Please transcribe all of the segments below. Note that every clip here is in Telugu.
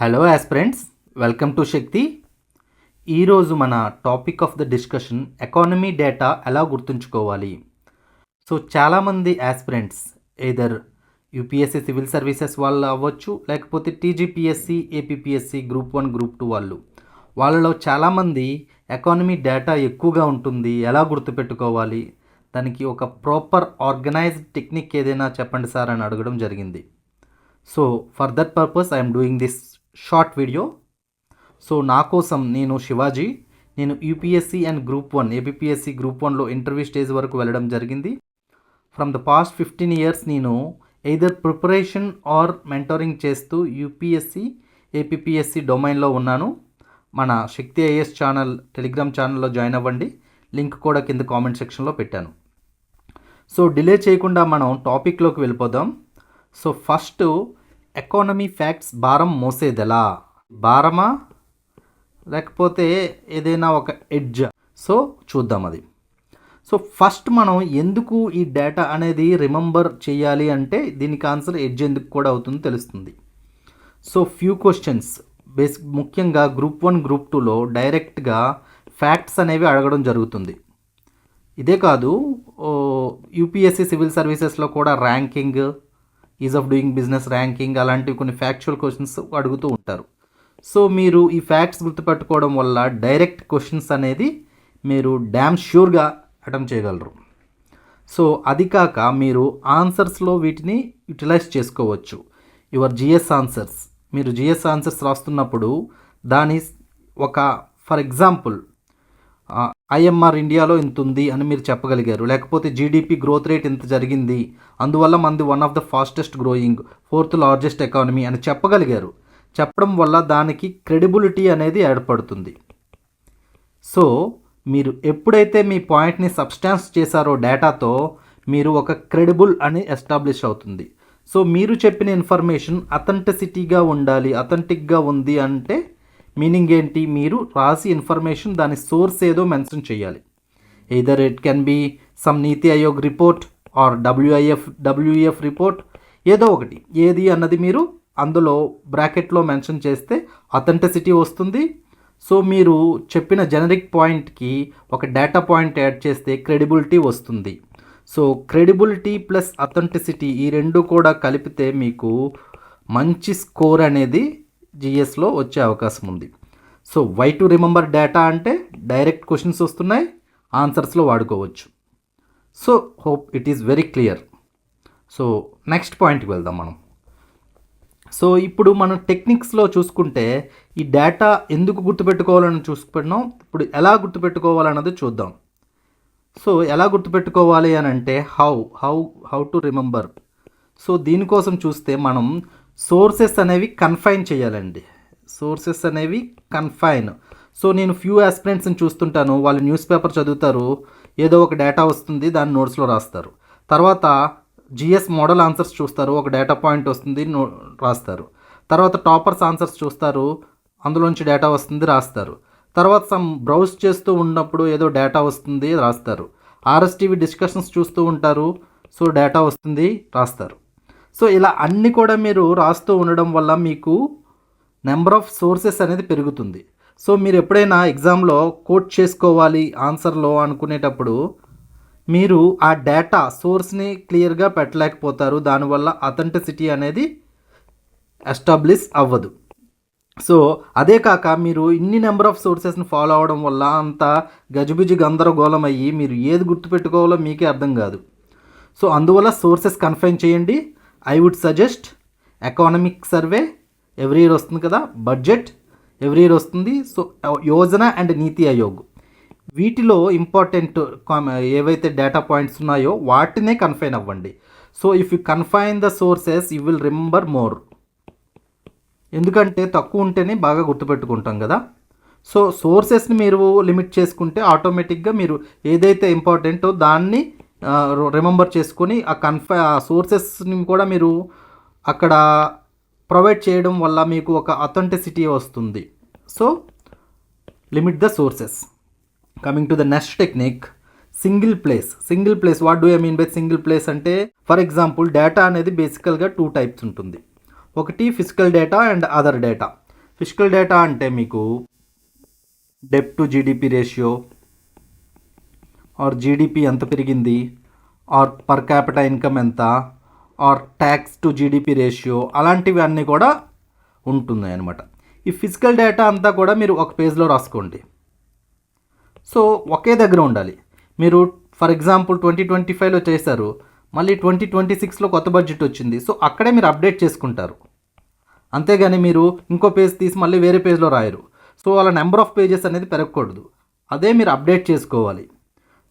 Hello aspirants welcome to Shakti ఈరోజు మన topic of the discussion economy data ఎలా గుర్తుంచుకోవాలి? సో చాలామంది aspirants either UPSC civil services వాళ్ళు అవ్వచ్చు లేకపోతే TGPSC APPSC group one group two వాళ్ళు. వాళ్ళలో చాలామంది ఎకానమీ డేటా ఎక్కువగా ఉంటుంది ఎలా గుర్తుపెట్టుకోవాలి? దానికి ఒక ప్రాపర్ ఆర్గనైజ్డ్ టెక్నిక్ ఏదైనా చెప్పండి సార్ అని అడగడం జరిగింది. So for that purpose I'm doing this short video so నా కోసం నేను శివాజీ నేను UPSC and group one APSC group వన్లో ఇంటర్వ్యూ స్టేజ్ వరకు వెళ్ళడం జరిగింది. From the past fifteen years నేను ఎయిదర్ ప్రిపరేషన్ ఆర్ మెంటరింగ్ చేస్తూ యూపీఎస్సీ ఏపీఎస్సి డొమైన్లో ఉన్నాను. మన శక్తి ఐఎస్ ఛానల్ టెలిగ్రామ్ ఛానల్లో జాయిన్ అవ్వండి. లింక్ కూడా కింద కామెంట్ సెక్షన్లో పెట్టాను. సో డిలే చేయకుండా మనం టాపిక్లోకి వెళ్ళిపోదాం. సో ఫస్ట్ ఎకానమీ ఫ్యాక్ట్స్ భారం మోసేదెలా? భారమా? లేకపోతే ఏదైనా ఒక ఎడ్జ్ సో చూద్దాం అది. సో ఫస్ట్ మనం ఎందుకు ఈ డేటా అనేది రిమెంబర్ చేయాలి అంటే దీనికి ఆన్సర్ ఎడ్జ్ ఎందుకు కూడా అవుతుందో తెలుస్తుంది. సో ఫ్యూ క్వశ్చన్స్ బేసిక్ ముఖ్యంగా గ్రూప్ వన్ గ్రూప్ టూలో డైరెక్ట్గా ఫ్యాక్ట్స్ అనేవి అడగడం జరుగుతుంది. ఇదే కాదు యూపీఎస్సీ సివిల్ సర్వీసెస్లో కూడా ranking ease of doing business ranking అలాంటివి కొన్ని ఫ్యాక్చువల్ క్వశ్చన్స్ అడుగుతూ ఉంటారు. సో మీరు ఈ ఫ్యాక్ట్స్ గుర్తుపెట్టుకోవడం వల్ల డైరెక్ట్ క్వశ్చన్స్ అనేది మీరు డ్యామ్ ష్యూర్గా అటెంప్ట్ చేయగలరు. సో అది కాక మీరు ఆన్సర్స్లో వీటిని యూటిలైజ్ చేసుకోవచ్చు. యువర్ జిఎస్ ఆన్సర్స్ మీరు జిఎస్ ఆన్సర్స్ రాస్తున్నప్పుడు దాని ఒక ఫర్ ఎగ్జాంపుల్ ఐఎంఆర్ ఇండియాలో ఇంత ఉంది అని మీరు చెప్పగలిగారు. లేకపోతే జీడిపి గ్రోత్ రేట్ ఇంత జరిగింది. అందువల్ల మంది one of the fastest growing fourth largest economy అని చెప్పగలిగారు. చెప్పడం వల్ల దానికి క్రెడిబిలిటీ అనేది ఏర్పడుతుంది. సో మీరు ఎప్పుడైతే మీ పాయింట్ని సబ్స్టాన్స్ చేశారో డేటాతో మీరు ఒక క్రెడిబుల్ అని ఎస్టాబ్లిష్ అవుతుంది. సో మీరు చెప్పిన ఇన్ఫర్మేషన్ అథెంటిసిటీగా ఉండాలి అథెంటిక్గా ఉంది అంటే మీనింగ్ ఏంటి? మీరు రాసి ఇన్ఫర్మేషన్ దాని సోర్స్ ఏదో మెన్షన్ చేయాలి. Either it can be some NITI Aayog report or WIF WF report ఏదో ఒకటి. ఏది అన్నది మీరు అందులో బ్రాకెట్లో మెన్షన్ చేస్తే అథెంటిసిటీ వస్తుంది. సో మీరు చెప్పిన జనరిక్ పాయింట్కి ఒక డేటా పాయింట్ యాడ్ చేస్తే క్రెడిబిలిటీ వస్తుంది. సో క్రెడిబిలిటీ ప్లస్ అథెంటిసిటీ ఈ రెండు కూడా కలిపితే మీకు మంచి స్కోర్ అనేది జిఎస్లో వచ్చే అవకాశం ఉంది. So why to remember data అంటే డైరెక్ట్ క్వశ్చన్స్ వస్తున్నాయి ఆన్సర్స్లో వాడుకోవచ్చు. So hope it is very clear so next పాయింట్కి వెళ్దాం మనం. సో ఇప్పుడు మనం టెక్నిక్స్లో చూసుకుంటే ఈ డేటా ఎందుకు గుర్తుపెట్టుకోవాలని చూసుకున్నాం ఇప్పుడు ఎలా గుర్తుపెట్టుకోవాలన్నది చూద్దాం. సో ఎలా గుర్తుపెట్టుకోవాలి అని అంటే how how how to remember so దీనికోసం చూస్తే మనం సోర్సెస్ అనేవి కన్ఫైన్ చేయాలండి. సోర్సెస్ అనేవి కన్ఫైన్. సో నేను ఫ్యూ ఆస్పిరెంట్స్ని చూస్తుంటాను. వాళ్ళు న్యూస్ పేపర్ చదువుతారు. ఏదో ఒక డేటా వస్తుంది దాన్ని నోట్స్లో రాస్తారు. తర్వాత జిఎస్ మోడల్ ఆన్సర్స్ చూస్తారు. ఒక డేటా పాయింట్ వస్తుంది నో రాస్తారు. తర్వాత టాపర్స్ ఆన్సర్స్ చూస్తారు. అందులోంచి డేటా వస్తుంది రాస్తారు. తర్వాత సమ్ బ్రౌజ్ చేస్తూ ఉన్నప్పుడు ఏదో డేటా వస్తుంది రాస్తారు. ఆర్ఎస్టీవీ డిస్కషన్స్ చూస్తూ ఉంటారు. సో డేటా వస్తుంది రాస్తారు. సో ఇలా అన్నీ కూడా మీరు రాస్తూ ఉండడం వల్ల మీకు నెంబర్ ఆఫ్ సోర్సెస్ అనేది పెరుగుతుంది. సో మీరు ఎప్పుడైనా ఎగ్జామ్లో కోట్ చేసుకోవాలి ఆన్సర్లో అనుకునేటప్పుడు మీరు ఆ డేటా సోర్స్ని క్లియర్గా పెట్టలేకపోతారు. దానివల్ల అథెంటిసిటీ అనేది ఎస్టాబ్లిష్ అవ్వదు. సో అదే కాక మీరు ఇన్ని నెంబర్ ఆఫ్ సోర్సెస్ని ఫాలో అవడం వల్ల అంత గజిబిజి గందరగోళం అయ్యి మీరు ఏది గుర్తుపెట్టుకోవాలో మీకే అర్థం కాదు. సో అందువల్ల సోర్సెస్ కన్ఫైన్ చేయండి. I would suggest economic survey every year వస్తుంది కదా బడ్జెట్ ఎవ్రీ ఇయర్ వస్తుంది so uh, Yojana and NITI Aayog. వీటిలో ఇంపార్టెంట్ ఏవైతే డేటా పాయింట్స్ ఉన్నాయో వాటినే కన్ఫైన్ అవ్వండి. So if you confine the sources you will remember more ఎందుకంటే తక్కువ ఉంటేనే బాగా గుర్తుపెట్టుకుంటాం కదా. సో సోర్సెస్ని మీరు లిమిట్ చేసుకుంటే ఆటోమేటిక్గా మీరు ఏదైతే ఇంపార్టెంటో దాన్ని రిమెంబర్ చేసుకొని ఆ కన్ఫ ఆ సోర్సెస్ని కూడా మీరు అక్కడ ప్రొవైడ్ చేయడం వల్ల మీకు ఒక అథెంటిసిటీ వస్తుంది. So limit the sources coming to the next technique single place single place what do I mean by single place అంటే ఫర్ ఎగ్జాంపుల్ డేటా అనేది బేసికల్గా టూ టైప్స్ ఉంటుంది. ఒకటి physical data and other data physical data అంటే మీకు debt to GDP ratio or GDP ఎంత పెరిగింది? ఆర్ పర్ క్యాపిటల్ ఇన్కమ్ ఎంత? Or tax to GDP ratio అలాంటివి అన్నీ కూడా ఉంటుంది అనమాట ఈ ఫిజికల్ డేటా అంతా కూడా మీరు ఒక పేజ్లో రాసుకోండి. సో ఒకే దగ్గర ఉండాలి. మీరు ఫర్ ఎగ్జాంపుల్ ట్వంటీ ట్వంటీ ఫైవ్లో చేశారు. మళ్ళీ ట్వంటీ ట్వంటీ సిక్స్లో కొత్త బడ్జెట్ వచ్చింది. సో అక్కడే మీరు అప్డేట్ చేసుకుంటారు. అంతేగాని మీరు ఇంకో పేజ్ తీసి మళ్ళీ వేరే పేజ్లో రాయరు. సో వాళ్ళ నెంబర్ ఆఫ్ పేజెస్ అనేది పెరగకూడదు. అదే మీరు అప్డేట్ చేసుకోవాలి.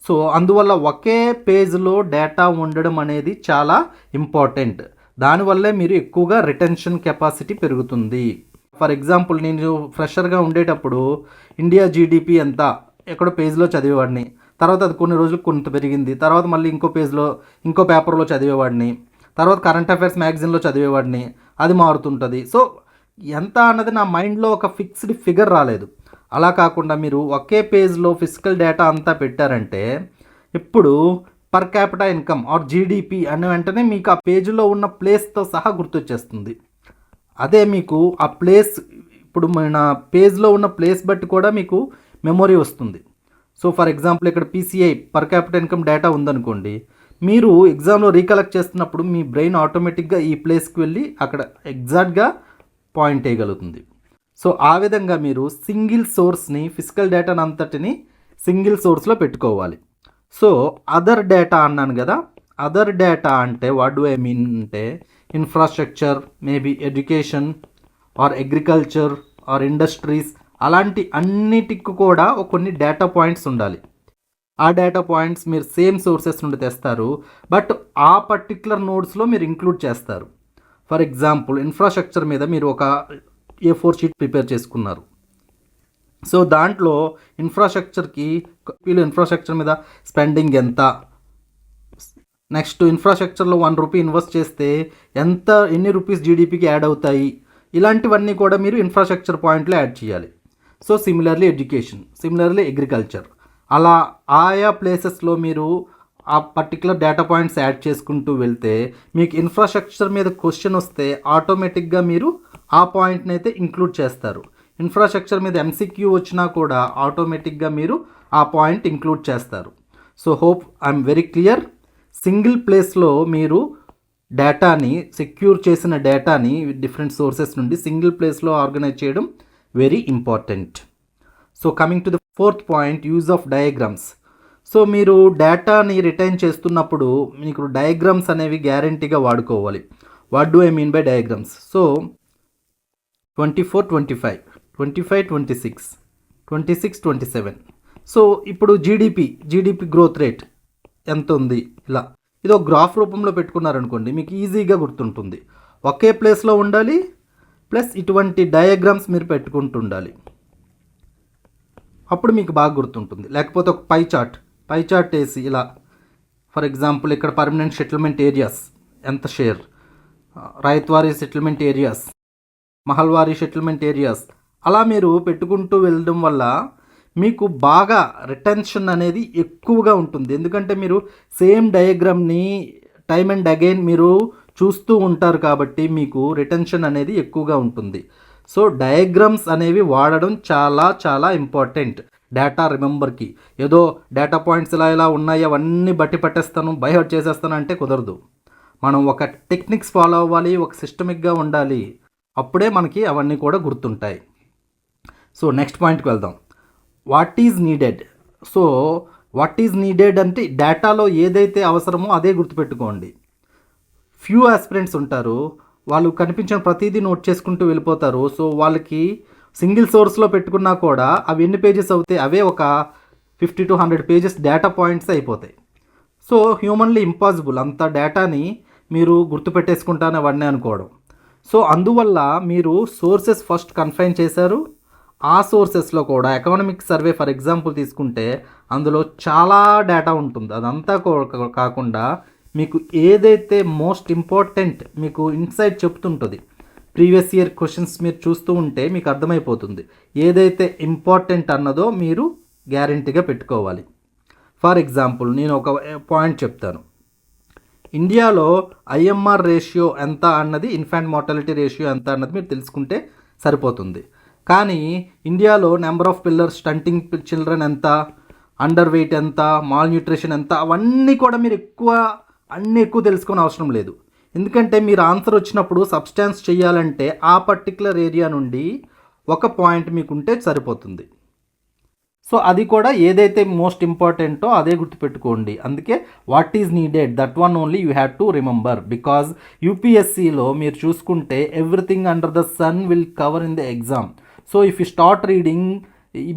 సో అందువల్ల ఒకే పేజ్లో డేటా ఉండడం అనేది చాలా ఇంపార్టెంట్. దానివల్లే మీరు ఎక్కువగా రిటెన్షన్ కెపాసిటీ పెరుగుతుంది. ఫర్ ఎగ్జాంపుల్ నేను ఫ్రెషర్గా ఉండేటప్పుడు ఇండియా జీడిపి ఎంత ఎక్కడో పేజ్లో చదివేవాడిని. తర్వాత అది కొన్ని రోజులు కొంత పెరిగింది. తర్వాత మళ్ళీ ఇంకో పేజ్లో ఇంకో పేపర్లో చదివేవాడిని. తర్వాత కరెంట్ అఫైర్స్ మ్యాగజైన్లో చదివేవాడిని. అది మారుతుంటుంది. సో ఎంత అన్నది నా మైండ్లో ఒక ఫిక్స్డ్ ఫిగర్ రాలేదు. అలా కాకుండా మీరు ఒకే పేజ్లో ఫిజికల్ డేటా అంతా పెట్టారంటే ఇప్పుడు per capita income or GDP అనే వెంటనే మీకు ఆ పేజీలో ఉన్న ప్లేస్తో సహా గుర్తొచ్చేస్తుంది. అదే మీకు ఆ ప్లేస్ ఇప్పుడు మన పేజ్లో ఉన్న ప్లేస్ బట్టి కూడా మీకు మెమొరీ వస్తుంది. సో ఫర్ ఎగ్జాంపుల్ ఇక్కడ PCI per capital income data ఉందనుకోండి మీరు ఎగ్జామ్లో రీకలెక్ట్ చేస్తున్నప్పుడు మీ బ్రెయిన్ ఆటోమేటిక్గా ఈ ప్లేస్కి వెళ్ళి అక్కడ ఎగ్జాక్ట్గా పాయింట్ వేయగలుగుతుంది. సో ఆ విధంగా మీరు సింగిల్ సోర్స్ని ఫిజికల్ డేటాను అంతటిని సింగిల్ సోర్స్లో పెట్టుకోవాలి. సో అదర్ డేటా అన్నాను కదా అదర్ డేటా అంటే వాట్ డూ ఐ మీన్ అంటే infrastructure maybe education or agriculture or industries అలాంటి అన్నిటికి కూడా కొన్ని డేటా పాయింట్స్ ఉండాలి. ఆ డేటా పాయింట్స్ మీరు సేమ్ సోర్సెస్ నుండి తెస్తారు బట్ ఆ పర్టికులర్ నోట్స్లో మీరు ఇంక్లూడ్ చేస్తారు. ఫర్ ఎగ్జాంపుల్ ఇన్ఫ్రాస్ట్రక్చర్ మీద మీరు ఒక ఏ ఫోర్ షీట్ ప్రిపేర్ చేసుకున్నారు. సో దాంట్లో ఇన్ఫ్రాస్ట్రక్చర్కి వీళ్ళు ఇన్ఫ్రాస్ట్రక్చర్ మీద స్పెండింగ్ ఎంత? నెక్స్ట్ ఇన్ఫ్రాస్ట్రక్చర్లో వన్ రూపీ ఇన్వెస్ట్ చేస్తే ఎంత ఎన్ని రూపీస్ జీడిపికి యాడ్ అవుతాయి? ఇలాంటివన్నీ కూడా మీరు ఇన్ఫ్రాస్ట్రక్చర్ పాయింట్లో యాడ్ చేయాలి. So similarly education similarly agriculture అలా ఆయా ప్లేసెస్లో మీరు ఆ పర్టికులర్ డేటా పాయింట్స్ యాడ్ చేసుకుంటూ వెళ్తే మీకు ఇన్ఫ్రాస్ట్రక్చర్ మీద క్వశ్చన్ వస్తే ఆటోమేటిక్గా మీరు ఆ పాయింట్ని అయితే ఇంక్లూడ్ చేస్తారు. ఇన్ఫ్రాస్ట్రక్చర్ మీద ఎంసీక్యూ వచ్చినా కూడా ఆటోమేటిక్గా మీరు ఆ పాయింట్ ఇంక్లూడ్ చేస్తారు. So hope I'm very clear single ప్లేస్లో మీరు డేటాని సెక్యూర్ చేసిన డేటాని డిఫరెంట్ సోర్సెస్ నుండి సింగిల్ ప్లేస్లో ఆర్గనైజ్ చేయడం very important so coming to the fourth point use of diagrams so మీరు డేటాని రిటైన్ చేస్తున్నప్పుడు మీకు డయాగ్రామ్స్ అనేవి గ్యారంటీగా వాడుకోవాలి. What do I mean by diagrams? So twenty four twenty five twenty five twenty six twenty six twenty seven. So ఇప్పుడు జీడిపి జీడిపి గ్రోత్ రేట్ ఎంత ఉంది ఇలా. ఇది ఒక గ్రాఫ్ రూపంలో పెట్టుకున్నారనుకోండి మీకు ఈజీగా గుర్తుంటుంది. ఒకే ప్లేస్లో ఉండాలి ప్లస్ ఇటువంటి డయాగ్రామ్స్ మీరు పెట్టుకుంటుండాలి. అప్పుడు మీకు బాగా గుర్తుంటుంది. లేకపోతే ఒక పై చార్ట్ పై చార్ట్ వేసి ఇలా ఫర్ ఎగ్జాంపుల్ ఇక్కడ పర్మనెంట్ సెటిల్మెంట్ ఏరియాస్ ఎంత share? Ryotwari settlement areas mahalwari settlement areas అలా మీరు పెట్టుకుంటూ వెళ్ళడం వల్ల మీకు బాగా రిటెన్షన్ అనేది ఎక్కువగా ఉంటుంది. ఎందుకంటే మీరు సేమ్ డయాగ్రామ్ని టైమ్ అండ్ అగైన్ మీరు చూస్తూ ఉంటారు కాబట్టి మీకు రిటెన్షన్ అనేది ఎక్కువగా ఉంటుంది. సో డయాగ్రామ్స్ అనేవి వాడడం చాలా చాలా ఇంపార్టెంట్ డేటా రిమెంబర్కి. ఏదో డేటా పాయింట్స్ ఇలా ఇలా ఉన్నాయి అవన్నీ బట్టి పట్టేస్తాను బైహర్ట్ చేసేస్తాను అంటే కుదరదు. మనం ఒక టెక్నిక్స్ ఫాలో అవ్వాలి ఒక సిస్టమిక్గా ఉండాలి. అప్పుడే మనకి అవన్నీ కూడా గుర్తుంటాయి. సో నెక్స్ట్ పాయింట్కి వెళ్దాం. What is needed? So what is needed అంటే డేటాలో ఏదైతే అవసరమో అదే గుర్తుపెట్టుకోండి. ఫ్యూ ఆస్పిరెంట్స్ ఉంటారు వాళ్ళు కనిపించిన ప్రతిదీ నోట్ చేసుకుంటూ వెళ్ళిపోతారు. సో వాళ్ళకి సింగిల్ సోర్స్లో పెట్టుకున్నా కూడా అవి ఎన్ని పేజెస్ అవుతాయి? అవే ఒక fifty to hundred pages data points అయిపోతాయి. సో హ్యూమన్లీ ఇంపాసిబుల్ అంత డేటాని మీరు గుర్తుపెట్టేసుకుంటానే అవన్నీ అనుకోవడం. సో అందువల్ల మీరు సోర్సెస్ ఫస్ట్ కన్ఫైన్ చేశారు. ఆ సోర్సెస్లో కూడా ఎకనామిక్ సర్వే ఫర్ ఎగ్జాంపుల్ తీసుకుంటే అందులో చాలా డేటా ఉంటుంది. అదంతా కాకుండా మీకు ఏదైతే మోస్ట్ ఇంపార్టెంట్ మీకు ఇన్సైట్ చెప్తుంటుంది ప్రీవియస్ ఇయర్ క్వశ్చన్స్ మీరు చూస్తూ ఉంటే మీకు అర్థమైపోతుంది. ఏదైతే ఇంపార్టెంట్ అన్నదో మీరు గ్యారంటీగా పెట్టుకోవాలి. ఫర్ ఎగ్జాంపుల్ నేను ఒక పాయింట్ చెప్తాను. ఇండియాలో ఐఎంఆర్ రేషియో ఎంత అన్నది ఇన్ఫాంట్ మార్టాలిటీ రేషియో ఎంత అన్నది మీరు తెలుసుకుంటే సరిపోతుంది. కానీ ఇండియాలో number of pillars stunting children ఎంత అండర్ వెయిట్ ఎంత మాల్ న్యూట్రిషన్ ఎంత అవన్నీ కూడా మీరు ఎక్కువ అన్నీ ఎక్కువ తెలుసుకోని అవసరం లేదు. ఎందుకంటే మీరు ఆన్సర్ వచ్చినప్పుడు సబ్స్టాన్స్ చేయాలంటే ఆ పర్టికులర్ ఏరియా నుండి ఒక పాయింట్ మీకు ఉంటే సరిపోతుంది. సో అది కూడా ఏదైతే మోస్ట్ ఇంపార్టెంటో అదే గుర్తుపెట్టుకోండి. అందుకే what is needed that one only you have to remember because యూపీఎస్సిలో మీరు చూసుకుంటే everything under the sun will cover in the exam so if you start reading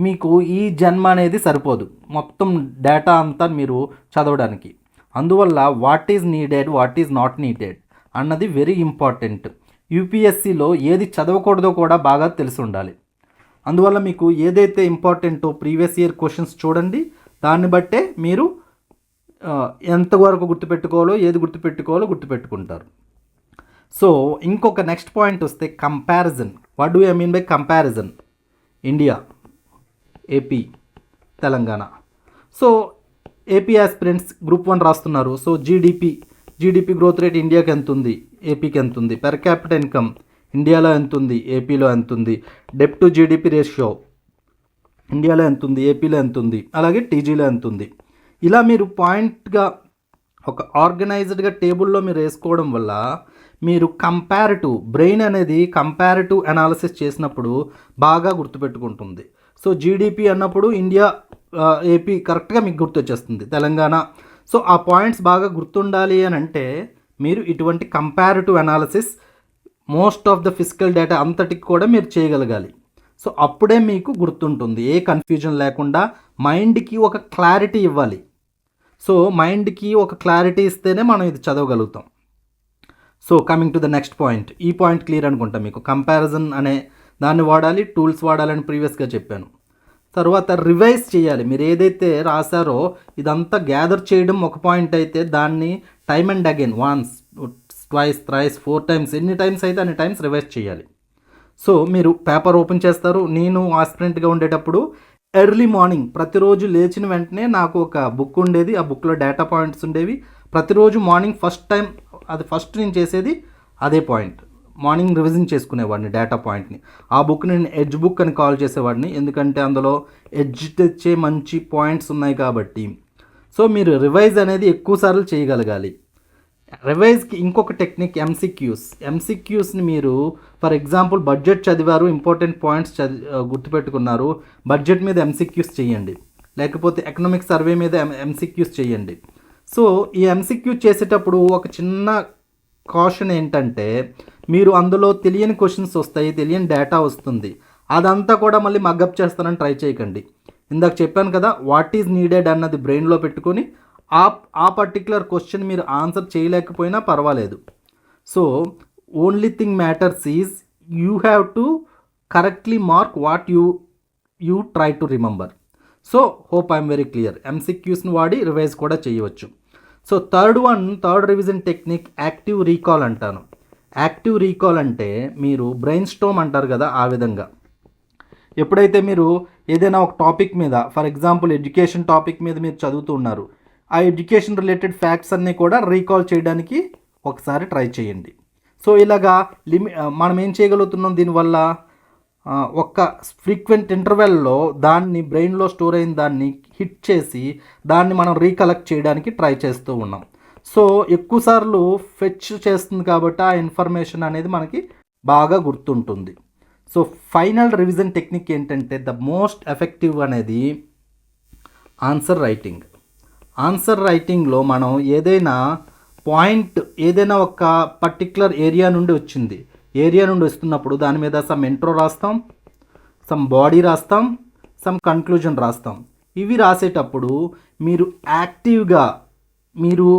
మీకు ఈ జన్మ అనేది సరిపోదు. మొత్తం డేటా అంతా మీరు చదవడానికి. అందువల్ల what is needed what is not needed అన్నది వెరీ ఇంపార్టెంట్ యూపీఎస్సిలో ఏది చదవకూడదో కూడా బాగా తెలిసి ఉండాలి అందువల్ల మీకు ఏదైతే ఇంపార్టెంటో ప్రీవియస్ ఇయర్ క్వశ్చన్స్ చూడండి దాన్ని బట్టే మీరు ఎంతవరకు గుర్తుపెట్టుకోవాలో ఏది గుర్తుపెట్టుకోవాలో గుర్తుపెట్టుకుంటారు. సో ఇంకొక నెక్స్ట్ పాయింట్ వస్తే comparison what do I mean by comparison India AP Telangana so AP aspirants group one రాస్తున్నారు. So GDP GDP growth rate ఇండియాకి ఎంత ఉంది ఏపీకి ఎంత ఉంది పెర్ క్యాపిటల్ ఇన్కమ్ ఇండియాలో ఎంత ఉంది ఏపీలో ఎంత ఉంది డెప్ టు జీడిపి రేషియో ఇండియాలో ఎంత ఉంది ఏపీలో ఎంత ఉంది అలాగే టీజీలో ఎంత ఉంది ఇలా మీరు పాయింట్గా ఒక ఆర్గనైజ్డ్గా టేబుల్లో మీరు వేసుకోవడం వల్ల మీరు కంపారిటివ్ బ్రెయిన్ అనేది కంపారిటివ్ అనాలిసిస్ చేసినప్పుడు బాగా గుర్తుపెట్టుకుంటుంది. సో జీడిపి అన్నప్పుడు ఇండియా ఏపీ కరెక్ట్గా మీకు గుర్తొచ్చేస్తుంది తెలంగాణ. సో ఆ పాయింట్స్ బాగా గుర్తుండాలి అని అంటే మీరు ఇటువంటి comparative analysis most of the physical data అంతటికి కూడా మీరు చేయగలగాలి. సో అప్పుడే మీకు గుర్తుంటుంది ఏ కన్ఫ్యూజన్ లేకుండా మైండ్కి ఒక క్లారిటీ ఇవ్వాలి. సో మైండ్కి ఒక క్లారిటీ ఇస్తేనే మనం ఇది చదవగలుగుతాం. So coming to the next point ఈ పాయింట్ క్లియర్ అనుకుంటా మీకు. కంపారిజన్ అనే దాన్ని వాడాలి టూల్స్ వాడాలని ప్రీవియస్గా చెప్పాను. తర్వాత రివైజ్ చేయాలి. మీరు ఏదైతే రాశారో ఇదంతా గ్యాదర్ చేయడం ఒక పాయింట్ అయితే దాన్ని time and again once twice thrice four times ఎన్ని టైమ్స్ అయితే అన్ని టైమ్స్ రివైజ్ చేయాలి. సో మీరు పేపర్ ఓపెన్ చేస్తారు. నేను ఆస్పిరెంట్గా ఉండేటప్పుడు ఎర్లీ మార్నింగ్ ప్రతిరోజు లేచిన వెంటనే నాకు ఒక బుక్ ఉండేది. ఆ బుక్లో డేటా పాయింట్స్ ఉండేవి. ప్రతిరోజు మార్నింగ్ ఫస్ట్ టైం అది ఫస్ట్ నేను చేసేది అదే పాయింట్ మార్నింగ్ రివిజన్ చేసుకునేవాడిని డేటా పాయింట్ని ఆ బుక్ నేను ఎడ్జ్ బుక్ అని కాల్ చేసేవాడిని. ఎందుకంటే అందులో ఎడ్జ్ తెచ్చే మంచి పాయింట్స్ ఉన్నాయి కాబట్టి. సో మీరు రివైజ్ అనేది ఎక్కువ సార్లు చేయగలగాలి. రివైజ్కి ఇంకొక టెక్నిక్ ఎంసీక్యూస్ ఎంసీక్యూస్ని మీరు ఫర్ ఎగ్జాంపుల్ బడ్జెట్ చదివారు ఇంపార్టెంట్ పాయింట్స్ చది గుర్తుపెట్టుకున్నారు. బడ్జెట్ మీద ఎంసీక్యూస్ చేయండి. లేకపోతే ఎకనామిక్ సర్వే మీద ఎంసీక్యూస్ చేయండి. సో ఈ ఎంసీక్యూ చేసేటప్పుడు ఒక చిన్న కాషన్ ఏంటంటే మీరు అందులో తెలియని క్వశ్చన్స్ వస్తాయి తెలియని డేటా వస్తుంది. అదంతా కూడా మళ్ళీ మగ్గప్ చేస్తానని ట్రై చేయకండి. ఇందాక చెప్పాను కదా వాట్ ఈజ్ నీడెడ్ అన్నది బ్రెయిన్లో పెట్టుకొని ఆ ఆ పర్టికులర్ క్వశ్చన్ మీరు ఆన్సర్ చేయలేకపోయినా పర్వాలేదు. So only thing matters is you have to correctly mark what you you try to remember so hope I'm very clear ఎంసీక్యూస్ని వాడి రివైజ్ కూడా చేయవచ్చు. So third one third revision technique active recall అంటాను. యాక్టివ్ రీకాల్ అంటే మీరు బ్రెయిన్ స్టోమ్ అంటారు కదా ఆ విధంగా. ఎప్పుడైతే మీరు ఏదైనా ఒక టాపిక్ మీద ఫర్ ఎగ్జాంపుల్ ఎడ్యుకేషన్ టాపిక్ మీద మీరు చదువుతూ ఉన్నారు ఆ ఎడ్యుకేషన్ రిలేటెడ్ ఫ్యాక్ట్స్ అన్నీ కూడా రీకాల్ చేయడానికి ఒకసారి ట్రై చేయండి. సో ఇలాగా లిమి మనం ఏం చేయగలుగుతున్నాం దీనివల్ల? ఒక్క ఫ్రీక్వెంట్ ఇంటర్వెల్లో దాన్ని బ్రెయిన్లో స్టోర్ అయిన దాన్ని హిట్ చేసి దాన్ని మనం రీకలెక్ట్ చేయడానికి ట్రై చేస్తూ ఉన్నాం. సో ఎక్కువసార్లు ఫెచ్ చేస్తుంది కాబట్టి ఆ ఇన్ఫర్మేషన్ అనేది మనకి బాగా గుర్తుంటుంది. సో ఫైనల్ రివిజన్ టెక్నిక్ ఏంటంటే ద మోస్ట్ ఎఫెక్టివ్ అనేది ఆన్సర్ రైటింగ్. ఆన్సర్ రైటింగ్లో మనం ఏదైనా పాయింట్ ఏదైనా ఒక పర్టికులర్ ఏరియా నుండి వచ్చింది. ఏరియా నుండి వస్తున్నప్పుడు దాని మీద సమ్ ఇంట్రో రాస్తాం సమ్ బాడీ రాస్తాం సమ్ కన్క్లూజన్ రాస్తాం. ఇవి రాసేటప్పుడు మీరు యాక్టివ్గా మీరు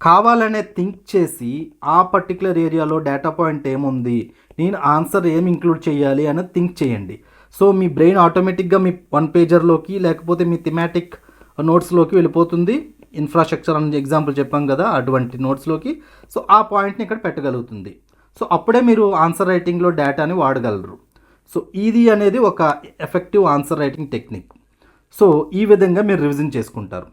కావాలనే థింక్ చేసి ఆ పర్టికులర్ ఏరియాలో డేటా పాయింట్ ఏముంది నేను ఆన్సర్ ఏం ఇంక్లూడ్ చేయాలి అని థింక్ చేయండి. సో మీ బ్రెయిన్ ఆటోమేటిక్గా మీ వన్ పేజర్లోకి లేకపోతే మీ థిమాటిక్ నోట్స్లోకి వెళ్ళిపోతుంది. ఇన్ఫ్రాస్ట్రక్చర్ అని ఎగ్జాంపుల్ చెప్పాం కదా అటువంటి నోట్స్లోకి సో ఆ పాయింట్ని ఇక్కడ పెట్టగలుగుతుంది. సో అప్పుడే మీరు ఆన్సర్ రైటింగ్లో డేటాని వాడగలరు. సో ఇది అనేది ఒక effective answer writing technique. So ఈ విధంగా మీరు రివిజన్ చేసుకుంటారు.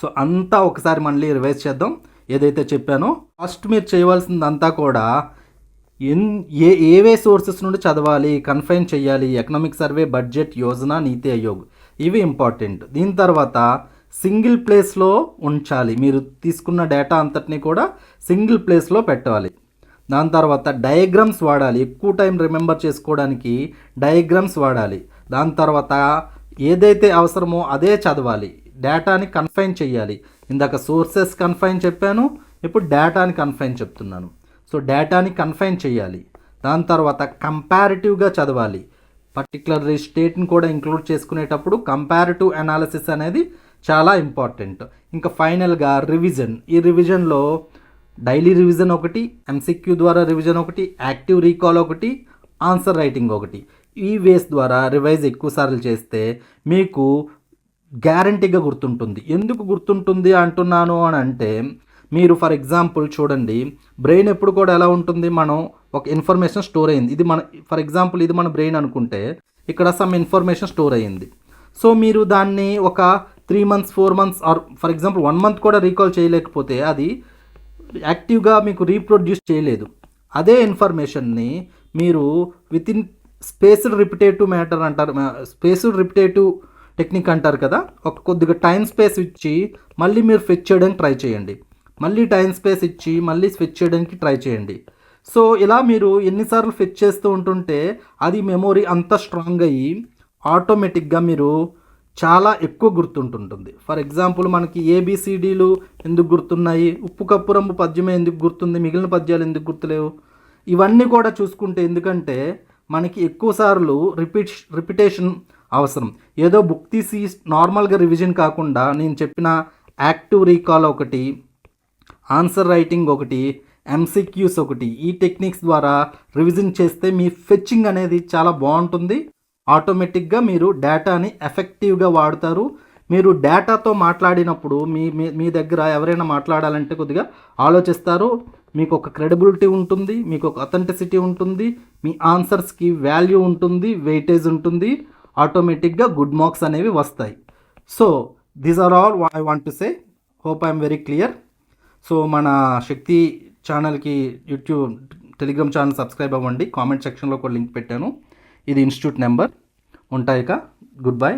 సో అంతా ఒకసారి మళ్ళీ రివైజ్ చేద్దాం. ఏదైతే చెప్పానో ఫస్ట్ మీరు చేయవలసిందంతా కూడా ఎన్ ఏ ఏవే సోర్సెస్ నుండి చదవాలి కన్ఫైన్ చేయాలి ఎకనామిక్ సర్వే బడ్జెట్ యోజన నీతి ఆయోగ్. ఇవి ఇంపార్టెంట్. దీని తర్వాత సింగిల్ ప్లేస్లో ఉంచాలి. మీరు తీసుకున్న డేటా అంతటిని కూడా సింగిల్ ప్లేస్లో పెట్టాలి. దాని తర్వాత డయాగ్రామ్స్ వాడాలి. ఎక్కువ టైం రిమెంబర్ చేసుకోవడానికి డయాగ్రామ్స్ వాడాలి. దాని తర్వాత ఏదైతే అవసరమో అదే చదవాలి. డేటాని కన్ఫైన్ చేయాలి ఇందాక సోర్సెస్ కన్ఫైన్ చెప్పాను. ఇప్పుడు డేటాని కన్ఫైన్ చెప్తున్నాను. సో డేటాని కన్ఫైన్ చేయాలి దాని తర్వాత కంపారిటివ్గా చదవాలి. పర్టికులర్ స్టేట్ని కూడా ఇంక్లూడ్ చేసుకునేటప్పుడు కంపారిటివ్ అనాలిసిస్ అనేది చాలా ఇంపార్టెంట్. ఇంకా ఫైనల్గా రివిజన్. ఈ రివిజన్లో డైలీ రివిజన్ ఒకటి ఎంసీక్యూ ద్వారా రివిజన్ ఒకటి యాక్టివ్ రీకాల్ ఒకటి ఆన్సర్ రైటింగ్ ఒకటి. ఈ వేస్ ద్వారా రివైజ్ ఎక్కువ సార్లు చేస్తే మీకు గ్యారంటీగా గుర్తుంటుంది. ఎందుకు గుర్తుంటుంది అంటున్నాను అని అంటే మీరు ఫర్ ఎగ్జాంపుల్ చూడండి బ్రెయిన్ ఎప్పుడు కూడా ఎలా ఉంటుంది? మనం ఒక ఇన్ఫర్మేషన్ స్టోర్ అయింది. ఇది మన ఫర్ ఎగ్జాంపుల్ ఇది మన బ్రెయిన్ అనుకుంటే ఇక్కడ సమ్ ఇన్ఫర్మేషన్ స్టోర్ అయ్యింది సో మీరు దాన్ని ఒక three months four months or for example one month కూడా రీకాల్ చేయలేకపోతే అది యాక్టివ్గా మీకు రీప్రొడ్యూస్ చేయలేదు. అదే ఇన్ఫర్మేషన్ని మీరు with in spaced repetitive matter అంటారు స్పేస్డ్ రిపిటేటివ్ టెక్నిక్ అంటారు కదా ఒక కొద్దిగా టైం స్పేస్ ఇచ్చి మళ్ళీ మీరు ఫెచ్ చేయడానికి ట్రై చేయండి. మళ్ళీ టైం స్పేస్ ఇచ్చి మళ్ళీ ఫెచ్ చేయడానికి ట్రై చేయండి. సో ఇలా మీరు ఎన్నిసార్లు ఫెచ్ చేస్తూ ఉంటుంటే అది మెమొరీ అంత స్ట్రాంగ్ అయ్యి ఆటోమేటిక్గా మీరు చాలా ఎక్కువ గుర్తుంటుంటుంది. ఫర్ ఎగ్జాంపుల్ మనకి ఏబిసిడీలు ఎందుకు గుర్తున్నాయి? ఉప్పు కప్పు రంపు పద్యమే ఎందుకు గుర్తుంది? మిగిలిన పద్యాలు ఎందుకు గుర్తులేవు? ఇవన్నీ కూడా చూసుకుంటే ఎందుకంటే మనకి ఎక్కువసార్లు రిపీట్ రిపిటేషన్ అవసరం. ఏదో బుక్ తీసి నార్మల్గా రివిజన్ కాకుండా నేను చెప్పిన యాక్టివ్ రీకాల్ ఒకటి ఆన్సర్ రైటింగ్ ఒకటి ఎంసీక్యూస్ ఒకటి ఈ టెక్నిక్స్ ద్వారా రివిజన్ చేస్తే మీ ఫెచ్చింగ్ అనేది చాలా బాగుంటుంది. ఆటోమేటిక్గా మీరు డేటాని ఎఫెక్టివ్గా వాడతారు. మీరు డేటాతో మాట్లాడినప్పుడు మీ మీ మీ దగ్గర ఎవరైనా మాట్లాడాలంటే కొద్దిగా ఆలోచిస్తారు. మీకు ఒక క్రెడిబిలిటీ ఉంటుంది మీకు ఒక అథెంటిసిటీ ఉంటుంది మీ ఆన్సర్స్కి వాల్యూ ఉంటుంది వెయిటేజ్ ఉంటుంది ఆటోమేటిక్గా గుడ్ మార్క్స్ అనేవి వస్తాయి. So these are all I want to say. Hope I'm very clear. So మన శక్తి ఛానల్కి యూట్యూబ్ టెలిగ్రామ్ ఛానల్ సబ్స్క్రైబ్ అవ్వండి. కామెంట్ సెక్షన్లో ఒక లింక్ పెట్టాను. ఇది ఇన్స్టిట్యూట్ నెంబర్. ఉంటాయిక గుడ్ బై